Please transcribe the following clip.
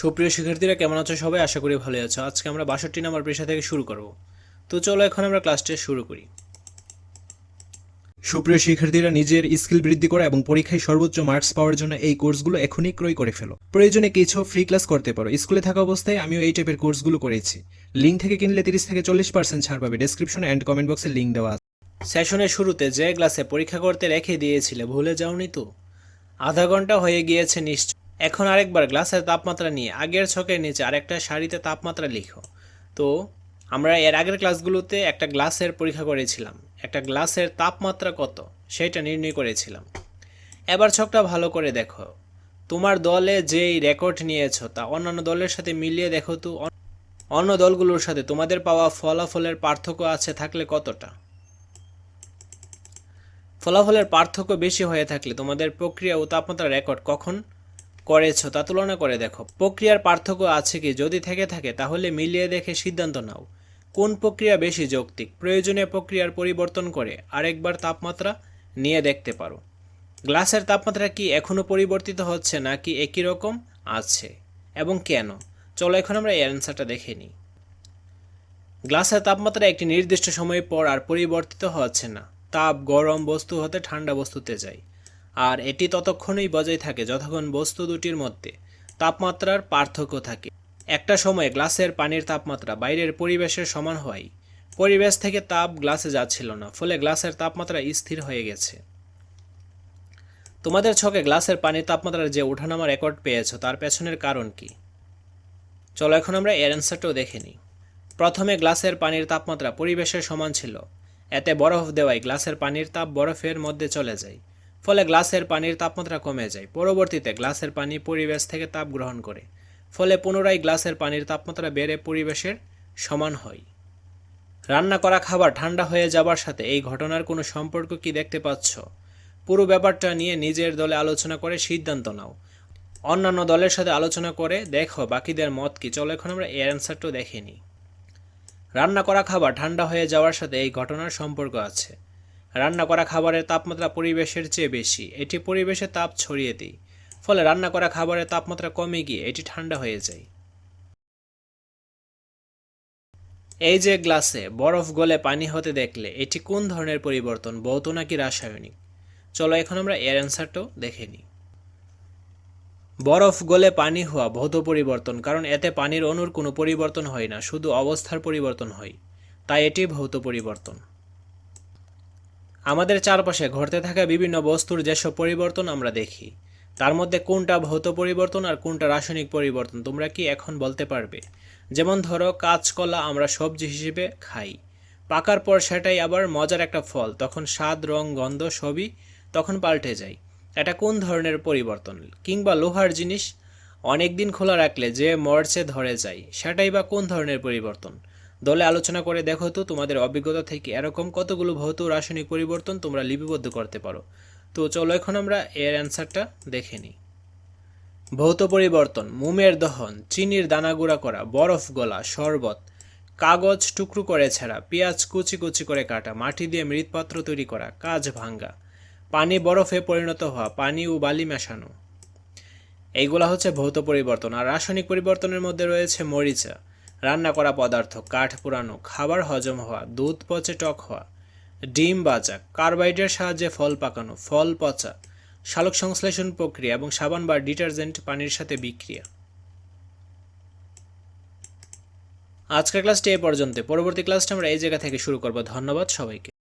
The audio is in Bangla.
সুপ্রিয় শিক্ষার্থীরা, কেমন আছো সবাই? আশা করি ভালো আছো। আজকে আমরা বাষট্টি নম্বর পৃষ্ঠা থেকে শুরু করব। তো চলো, এখন আমরা ক্লাসটা শুরু করি। সুপ্রিয় শিক্ষার্থীরা, নিজের স্কিল বৃদ্ধি করা এবং পরীক্ষায় সর্বোচ্চ মার্কস পাওয়ার জন্য এই কোর্সগুলো এখনই ক্রয় করে ফেলো। প্রয়োজনে কিছু ফ্রি ক্লাস করতে পারো। স্কুলে থাকা অবস্থায় আমিও এই টাইপের কোর্সগুলো করেছি। লিঙ্ক থেকে কিনলে তিরিশ থেকে চল্লিশ পার্সেন্ট ছাড় পাবে। ডেসক্রিপশন অ্যান্ড কমেন্ট বক্সে লিঙ্ক দেওয়া আছে। সেশনের শুরুতে যে ক্লাসে পরীক্ষা করতে রেখে দিয়েছিলে, ভুলে যাওনি তো? আধা ঘণ্টা হয়ে গিয়েছে নিশ্চয়। এখন আরেকবার গ্লাসের তাপমাত্রা নিয়ে, আগের ছকের নিচে আরেকটা সারিতে তাপমাত্রা লিখো। তো, আমরা এর আগের ক্লাসগুলোতে একটা গ্লাসের পরীক্ষা করেছিলাম। একটা গ্লাসের তাপমাত্রা কত, সেটা নির্ণয় করেছিলাম। এবার ছকটা ভালো করে দেখো। তোমার দলে যেই রেকর্ড নিয়েছো, তা অন্যান্য দলের সাথে মিলিয়ে দেখো তো অন্য দলগুলোর সাথে তোমাদের পাওয়া ফলাফলের পার্থক্য আছে থাকলে কতটা? ফলাফলের পার্থক্য বেশি হয়ে থাকলে তোমাদের প্রক্রিয়া ও তাপমাত্রা রেকর্ড কখন? করেছ, তা তুলনা করে দেখো। প্রক্রিয়ার পার্থক্য আছে কি? যদি থেকে থাকে, তাহলে মিলিয়ে দেখে সিদ্ধান্ত নাও। কোন প্রক্রিয়া বেশি যৌক্তিক? প্রয়োজনীয় প্রক্রিয়ার পরিবর্তন করে আরেকবার তাপমাত্রা নিয়ে দেখতে পারো। গ্লাসের তাপমাত্রা কি এখনও পরিবর্তিত হচ্ছে, নাকি একই রকম আছে? এবং কেন? চলো এখন আমরা এই অ্যান্সারটা দেখে নিই। গ্লাসের তাপমাত্রা একটি নির্দিষ্ট সময় পর আর পরিবর্তিত হচ্ছে না। তাপ গরম বস্তু হতে ঠান্ডা বস্তুতে যায়। আর এটি ততক্ষণই বজায় থাকে যতক্ষণ বস্তু দুটির মধ্যে। তাপমাত্রার পার্থক্য থাকে। একটা সময়ে গ্লাসের পানির তাপমাত্রা বাইরের পরিবেশের সমান হওয়ায় পরিবেশ থেকে তাপ গ্লাসে যাচ্ছিল না, ফলে গ্লাসের তাপমাত্রা স্থির হয়ে গেছে। তোমাদের ছকে গ্লাসের পানির তাপমাত্রার যে ওঠানামা রেকর্ড পেয়েছ, তার পেছনের কারণ কি? চলো এখন আমরা এর অ্যান্সারটাও দেখে নিই। প্রথমে গ্লাসের পানির তাপমাত্রা পরিবেশের সমান ছিল। এতে বরফ দেওয়ায় গ্লাসের পানির তাপ বরফের মধ্যে চলে যায়। ফলে গ্লাসের পানির তাপমাত্রা কমে যায়। পরবর্তীতে গ্লাসের পানি পরিবেশ থেকে তাপ গ্রহণ করে, ফলে পুনরায় গ্লাসের পানির তাপমাত্রা বেড়ে পরিবেশের সমান হয়। রান্না করা খাবার ঠান্ডা হয়ে যাবার সাথে এই ঘটনার কোনো সম্পর্ক কি দেখতে পাচ্ছ? পুরো ব্যাপারটা নিয়ে নিজের দলে আলোচনা করে সিদ্ধান্ত নাও। অন্যান্য দলের সাথে আলোচনা করে দেখো বাকিদের মত কি। চলো এখন আমরা এর অ্যান্সারটাও দেখে নিই। রান্না করা খাবার ঠান্ডা হয়ে যাওয়ার সাথে এই ঘটনার সম্পর্ক আছে। রান্না করা খাবারের তাপমাত্রা পরিবেশের চেয়ে বেশি। এটি পরিবেশে তাপ ছড়িয়ে দেয়, ফলে রান্না করা খাবারের তাপমাত্রা কমে গিয়ে এটি ঠান্ডা হয়ে যায়। এই যে গ্লাসে বরফ গলে পানি হতে দেখলে এটি কোন ধরনের পরিবর্তন ভৌত নাকি রাসায়নিক? চলো এখন আমরা এর অ্যান্সারটাও দেখে নিই। বরফ গলে পানি হওয়া ভৌত পরিবর্তন, কারণ এতে পানির অণুর কোনো পরিবর্তন হয় না, শুধু অবস্থার পরিবর্তন হয়। তাই এটি ভৌত পরিবর্তন। আমাদের চারপাশে ঘটতে থাকা বিভিন্ন বস্তুর যেসব পরিবর্তন আমরা দেখি, তার মধ্যে কোনটা ভৌত পরিবর্তন আর কোনটা রাসায়নিক পরিবর্তন, তোমরা কি এখন বলতে পারবে? যেমন ধরো, কাঁচকলা আমরা সবজি হিসেবে খাই। পাকার পর সেটাই আবার মজার একটা ফল, তখন স্বাদ, রং, গন্ধ সবই তখন পাল্টে যায়। এটা কোন ধরনের পরিবর্তন? কিংবা লোহার জিনিস অনেক দিন খোলা রাখলে যে মরচে ধরে যায়, সেটাই বা কোন ধরনের পরিবর্তন? দলে আলোচনা করে দেখো তো তোমাদের অভিজ্ঞতা থেকে এরকম কতগুলো ভৌত রাসায়নিক পরিবর্তন তোমরা লিপিবদ্ধ করতে পারো। তো চলো এখন আমরা এর অ্যান্সারটা দেখে নিই। ভৌত পরিবর্তন, মোমের দহন, চিনির দানা গুঁড়া করা, বরফ গলা, শরবত, কাগজ, টুকরো করে ছাড়া, পেঁয়াজ কুচি কুচি করে কাটা, মাটি দিয়ে মৃৎপাত্র তৈরি করা, কাজ ভাঙ্গা, পানি বরফে পরিণত হওয়া, পানি ও বালি মেশানো। এইগুলা হচ্ছে ভৌত পরিবর্তন। আর রাসায়নিক পরিবর্তনের মধ্যে রয়েছে মরিচা। রান্না করা পদার্থ, কাঠ পোড়ানো খাবার হজম হওয়া, দুধ পচে টক হওয়া, ডিম বাজা কার্বাইডের সাহায্যে ফল পাকানো, ফল পচা, শালক সংশ্লেষণ প্রক্রিয়া এবং সাবান বা ডিটারজেন্ট পানির সাথে বিক্রিয়া। আজকের ক্লাসটি এ পর্যন্ত পরবর্তী ক্লাসটা আমরা এই জায়গা থেকে শুরু করব। ধন্যবাদ সবাইকে।